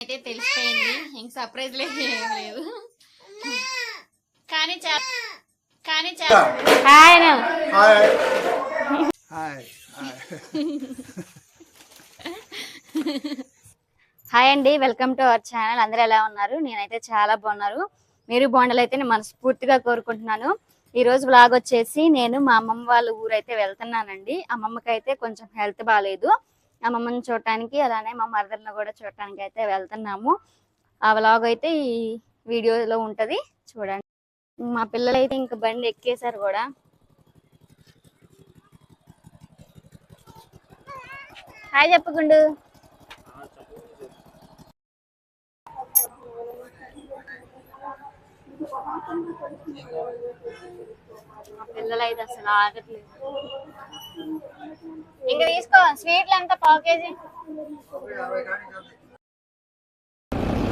అయితే తెలిసిపోయింది. ఇంక సర్ప్రైజ్ లేదు ఏం లేదు. కానీ చా కానీ చా hi. Hi hi hi hi అండి. వెల్కమ్ టు అవర్ ఛానల్ అందరూ ఎలా ఉన్నారు? నేనైతే చాలా బాగున్నారు. మీరు బాగుండాలి అయితే నేను మనస్ఫూర్తిగా కోరుకుంటున్నాను. ఈ రోజు బ్లాగ్ వచ్చేసి నేను మా అమ్మమ్మ వాళ్ళ ఊరైతే వెళ్తున్నానండి. అమ్మమ్మకి అయితే కొంచెం హెల్త్ బాగాలేదు అమ్మమ్మని చూడటానికి అలానే మా మదర్ని కూడా చూడటానికి అయితే వెళ్తున్నాము. ఆ వ్లాగ్ అయితే ఈ వీడియోలో ఉంటుంది. చూడండి. మా పిల్లలు అయితే ఇంక బండి ఎక్కేశారు కూడా. హాయ్ చెప్పకుండా మా పిల్లలు అయితే అసలు ఆగట్లేదు. ఇంకా తీసుకో స్వీట్లు ఎంత పావు కేజీ?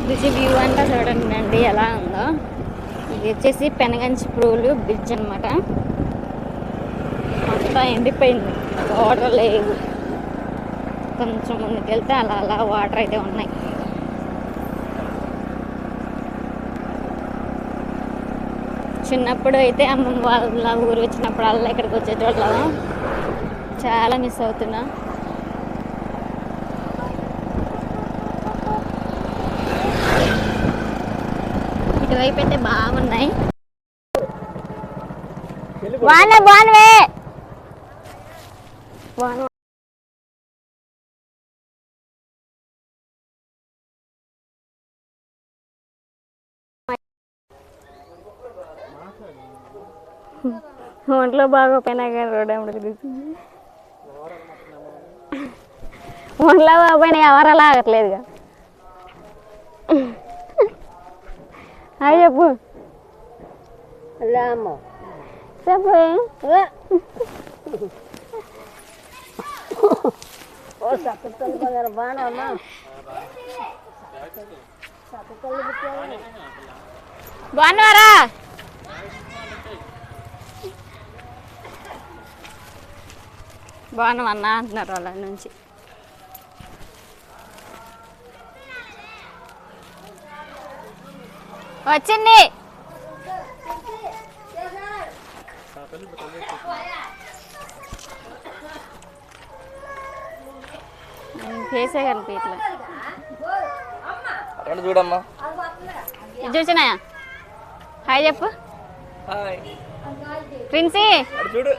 రుచి వ్యూ అంతా చూడండి అండి ఎలా ఉందో. ఇది వచ్చేసి పెనగంచి పూలు బ్రిడ్జ్ అన్నమాట. మొత్తం ఎండిపోయింది వాటర్ లేవు. కొంచెం ముందుకెళ్తే అలా అలా వాటర్ అయితే ఉన్నాయి. చిన్నప్పుడు అయితే అమ్మమ్మ వాళ్ళ ఊరు వచ్చినప్పుడు అలా ఇక్కడికి వచ్చేటోళ్ళం. చాలా మిస్ అవుతున్నా. ఇటువైపు అయితే బాగున్నాయి. బాగున్నవే బాగున్నా ఒంట్లో బాగోపోయినా కానీ రోడ్ అమ్మడి తిరుగుతుంది ఒంట్లో బాగోపోయినా ఎవరు లాగట్లేదుగా అవి చెప్పు. చెప్పు. బాగున్నారా? బాగున్నామన్నా అంటున్నారు వాళ్ళ నుంచి. వచ్చింది. ఫేసే కనిపించట్లే. అక్కడ చూడమ్మా. ఇది చూసినాయా? హాయ్ చెప్పు. ప్రిన్సీ. చూడు.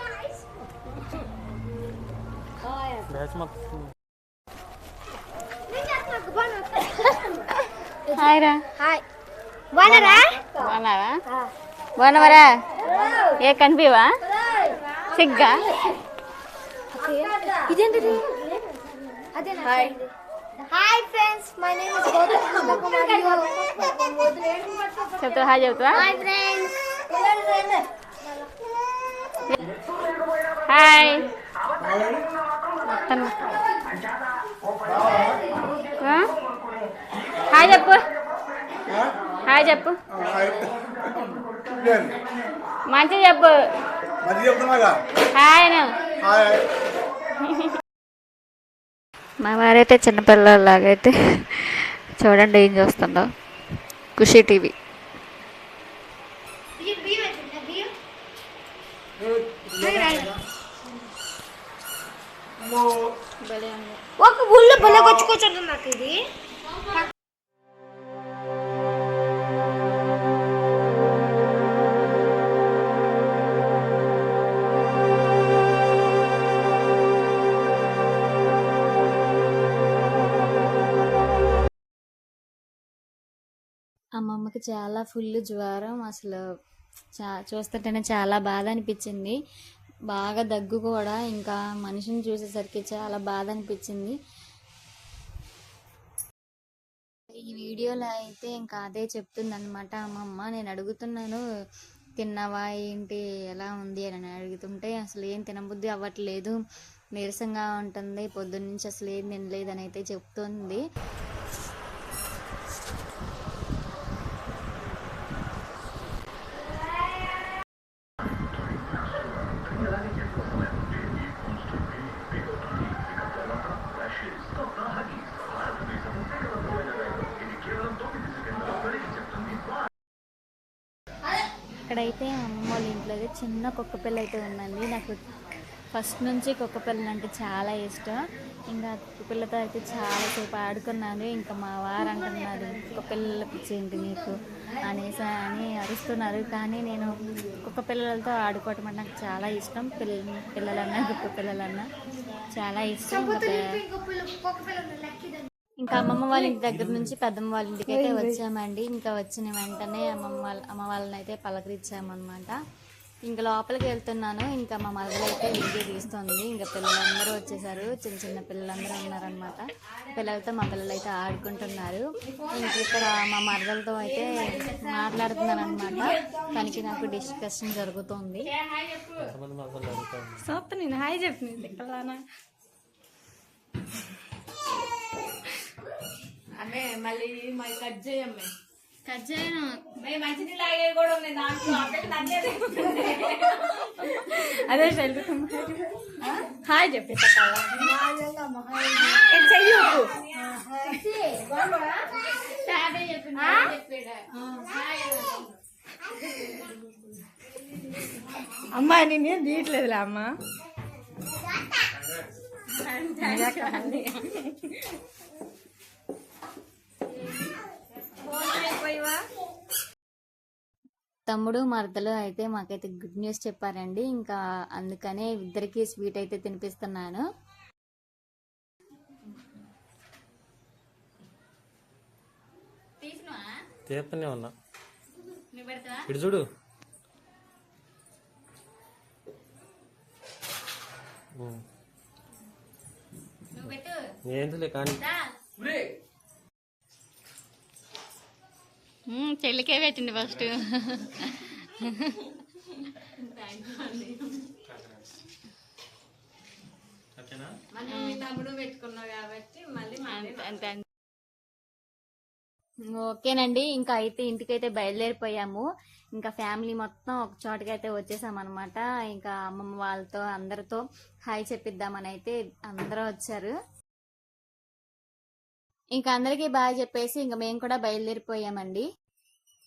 హాయ్ రా. హాయ్. బాగున్నారా? బాగున్నావా? బాగున్నావరా? ఏ కనిపివా? సిగ్గా? ఇదేంటిది? Hi hi friends my name is Gautam. Krishnakumar చెప్తా హాయ్ చెప్తావా? హాయ్ ఫ్రెండ్స్ హాయ్ మొత్తం ఆ? హాయ్ చెప్పు హాయ్ చెప్పు హాయ్ మంచిగా చెప్పు మంచి చెప్తున్నాగా హాయ్ను హాయ్ మా వారైతే చిన్నపిల్లలాగైతే చూడండి ఏం చూస్తుందో. ఖుషి టీవీ. ఒక ఊళ్ళో బలకొచ్చుకోవచ్చు నాకు ఇది. అమ్మమ్మకి చాలా ఫుల్ జ్వరం. అసలు చా చూస్తుంటేనే చాలా బాధ అనిపించింది. బాగా దగ్గు కూడా. ఇంకా మనిషిని చూసేసరికి చాలా బాధ అనిపించింది. ఈ వీడియోలో అయితే ఇంకా అదే చెప్తుందనమాట అమ్మమ్మ నేను అడుగుతున్నాను తిన్నావా? ఏంటి? ఎలా ఉంది? అని అడుగుతుంటే అసలు ఏం తినబుద్ధి అవ్వట్లేదు. నీరసంగా ఉంటుంది. పొద్దున్నుంచి అసలు ఏం తినలేదని అయితే చెప్తుంది. ఇక్కడైతే అమ్మమ్మ వాళ్ళ ఇంట్లో అయితే చిన్న కుక్క పిల్ల అయితే ఉందండి. నాకు ఫస్ట్ నుంచి కుక్క పిల్లలు అంటే చాలా ఇష్టం. ఇంకా కుక్క పిల్లతో అయితే చాలాసేపు ఆడుకున్నాను. ఇంకా మా వారు అంటున్నారు కుక్క పిల్లలు పిచ్చేంటి నీకు? అనేసి అని అరుస్తున్నారు. కానీ నేను కుక్క పిల్లలతో ఆడుకోవటం అంటే నాకు చాలా ఇష్టం. పిల్ల పిల్లలన్నా కుక్క పిల్లలన్నా చాలా ఇష్టం. ఇంకా అమ్మమ్మ వాళ్ళ ఇంటి దగ్గర నుంచి పెద్దమ్మ వాళ్ళ ఇంటికి అయితే వచ్చామండి. ఇంకా వచ్చిన వెంటనే అమ్మమ్మ వాళ్ళ అమ్మ వాళ్ళని అయితే పలకరించామన్నమాట. ఇంకా లోపలికి వెళ్తున్నాను. ఇంకా మా మరదలు అయితే వీడియో తీస్తుంది. ఇంకా పిల్లలందరూ వచ్చేసారు. చిన్న చిన్న పిల్లలందరూ ఉన్నారనమాట పిల్లలతో మా పిల్లలు అయితే ఆడుకుంటున్నారు. ఇంక ఇక్కడ మా మరదలతో అయితే మాట్లాడుతున్నాను అనమాట తనకి నాకు డిస్కషన్ జరుగుతుంది. నేను హాయ్ చెప్పింది అమ్మే మళ్ళీ మళ్ళీ కట్ చేయమ్మే కట్ చేయను. మంచిది లాగే కూడా ఉంది దాంట్లో. అదే హాయ్ చెప్పి చెయ్యి అమ్మా నేనేం తీయట్లేదులే అమ్మ. తమ్ముడు మరదలు అయితే మాకైతే గుడ్ న్యూస్ చెప్పారండి. ఇంకా అందుకనే ఇద్దరికి స్వీట్ అయితే తినిపిస్తున్నాను. తీస్తూనే ఉన్నా. నువ్వు పెడతావా? ఇటు చూడు. ఏంటిలే కానీ. చెల్లికే పెట్టింది ఫస్ట్ మళ్ళీ మీ తమ్ముడు పెట్టుకున్నావు కాబట్టి మళ్ళీ అంతే ఓకేనండి ఇంకా అయితే ఇంటికైతే బయలుదేరిపోయాము. ఇంకా ఫ్యామిలీ మొత్తం ఒక చోటకి అయితే వచ్చేసాం అనమాట ఇంకా అమ్మమ్మ వాళ్ళతో అందరితో హాయ్ చెప్పిద్దామని అయితే అందరూ వచ్చారు. ఇంకా అందరికీ బాగా చెప్పేసి ఇంకా మేము కూడా బయలుదేరిపోయామండి.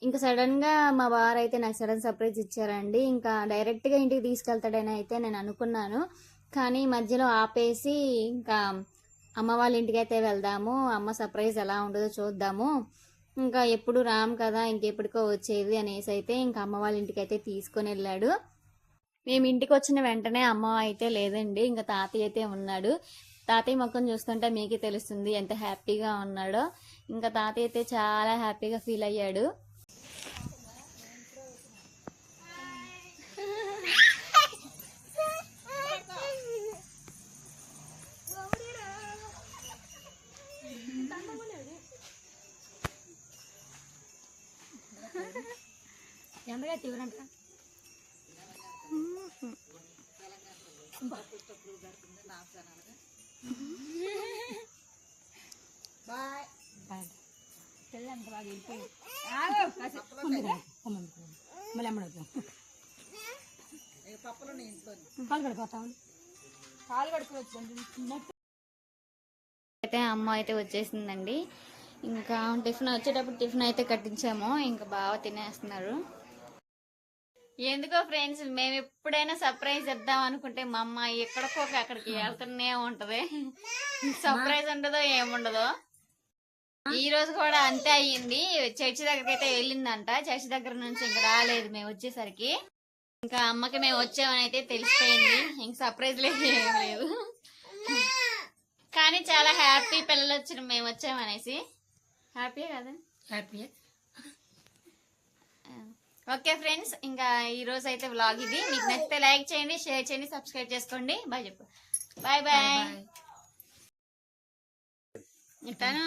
ఇంకా సడన్గా మా వారు అయితే నాకు సడన్ సర్ప్రైజ్ ఇచ్చారండి. ఇంకా డైరెక్ట్గా ఇంటికి తీసుకెళ్తాడని అయితే నేను అనుకున్నాను. కానీ మధ్యలో ఆపేసి ఇంకా అమ్మ వాళ్ళ ఇంటికి అయితే వెళ్దాము. అమ్మ సర్ప్రైజ్ ఎలా ఉండదో చూద్దాము. ఇంకా ఎప్పుడు రామ్ కదా ఇంకెప్పటికో వచ్చేది అనేసి అయితే ఇంకా అమ్మ వాళ్ళ ఇంటికి అయితే తీసుకొని వెళ్ళాడు. మేము ఇంటికి వచ్చిన వెంటనే అమ్మ అయితే లేదండి. ఇంకా తాతయ్య అయితే ఉన్నాడు. తాతయ్య ముఖం చూస్తుంటే మీకే తెలుస్తుంది ఎంత హ్యాపీగా ఉన్నాడో. ఇంకా తాతయ్య అయితే చాలా హ్యాపీగా ఫీల్ అయ్యాడు. ఎంతగా తీవ్రంట మళ్ళీ అయితే అమ్మ అయితే వచ్చేసిందండి. ఇంకా టిఫిన్ వచ్చేటప్పుడు టిఫిన్ అయితే కట్టించాము. ఇంకా బాగా తినేస్తున్నారు. ఎందుకో ఫ్రెండ్స్ మేము ఎప్పుడైనా సర్ప్రైజ్ ఇద్దాం అనుకుంటే మా అమ్మ ఎక్కడికో అక్కడికి వెళ్తూనే ఉంటది. సర్ప్రైజ్ ఉండదో ఏముండదో. ఈ రోజు కూడా అంతే అయ్యింది. చర్చి దగ్గరికి అయితే వెళ్ళిందంట. చర్చి దగ్గర నుంచి ఇంకా రాలేదు మేము వచ్చేసరికి. ఇంకా అమ్మకి మేము వచ్చామని అయితే తెలిసిపోయింది. ఇంక సర్ప్రైజ్ లేదు ఏం లేదు. కానీ చాలా హ్యాపీ పిల్లలు వచ్చిన మేము వచ్చామనేసి. హ్యాపీ కదా? హ్యాపీ ఓకే ఫ్రెండ్స్ ఇంకా ఈ రోజు అయితే వ్లాగ్ ఇది. మీకు నచ్చితే లైక్ చేయండి షేర్ చేయండి సబ్స్క్రైబ్ చేసుకోండి. బాయ్ చెప్పు. బాయ్ బాయ్ ఇస్తాను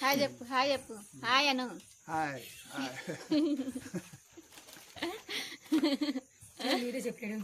హాయ్ చెప్పు హాయ్ చెప్పు. హాయ్ అను. హాయ్ చెప్పాడు